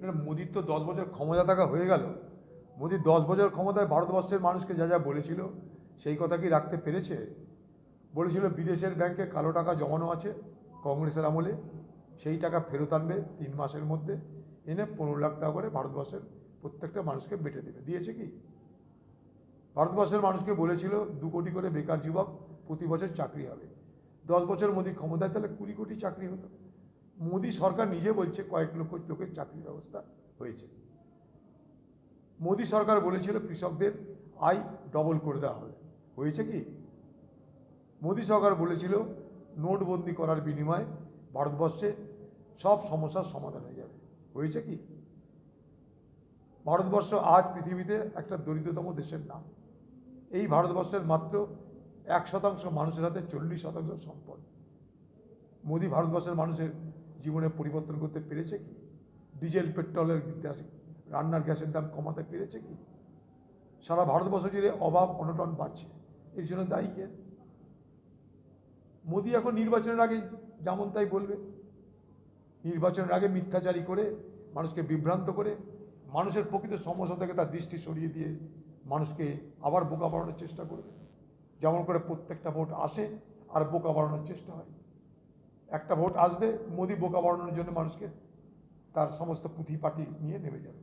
মোদির তো দশ বছর ক্ষমতা থাকা হয়ে গেল? মোদির দশ বছর ক্ষমতায় ভারতবর্ষের মানুষকে যা যা বলেছিল, সেই কথা কি রাখতে পেরেছে? বলেছিল বিদেশের ব্যাংকে কালো টাকা জমানো আছে কংগ্রেসের আমলে, সেই টাকা ফেরত আনবে তিন মাসের মধ্যে, এনে পনেরো লাখ টাকা করে ভারতবর্ষের প্রত্যেকটা মানুষকে বেটে দেবে। দিয়েছে কি? ভারতবর্ষের মানুষকে বলেছিল দু কোটি করে বেকার যুবক প্রতি বছর চাকরি হবে। দশ বছর মোদী ক্ষমতায় তাহলে কুড়ি কোটি চাকরি হতো। মোদী সরকার নিজে বলছে কয়েক লক্ষ লোকের চাকরির ব্যবস্থা হয়েছে। মোদী সরকার বলেছিল কৃষকদের আয় ডবল করে দেওয়া হবে। হয়েছে কি? মোদী সরকার বলেছিল নোটবন্দি করার বিনিময়ে ভারতবর্ষে সব সমস্যার সমাধান হয়ে যাবে। হয়েছে কি? ভারতবর্ষ আজ পৃথিবীতে একটা দরিদ্রতম দেশের নাম। এই ভারতবর্ষের মাত্র এক শতাংশ মানুষের হাতে চল্লিশ শতাংশ সম্পদ। মোদি ভারতবর্ষের মানুষের জীবনে পরিবর্তন করতে পেরেছে কি? ডিজেল, পেট্রোলের গ্যাস, রান্নার গ্যাসের দাম কমাতে পেরেছে কি? সারা ভারতবর্ষ জুড়ে অভাব, অনটন বাড়ছে। এর জন্য দায়ী কে? মোদি এখন নির্বাচনের আগে যেমন তাই বলবে। নির্বাচনের আগে মিথ্যাচারী করে, মানুষকে বিভ্রান্ত করে, মানুষের প্রকৃত সমস্যা থেকে তার দৃষ্টি সরিয়ে দিয়ে মানুষকে আবার বোকা বাড়ানোর চেষ্টা করবে। যেমন করে প্রত্যেকটা ভোট আসে আর বোকা বাড়ানোর চেষ্টা হয়। একটা ভোট আসবে, মোদি বোকা বাড়ানোর জন্য মানুষকে তার সমস্ত পুঁথি পাটি নিয়ে নেমে যাবে।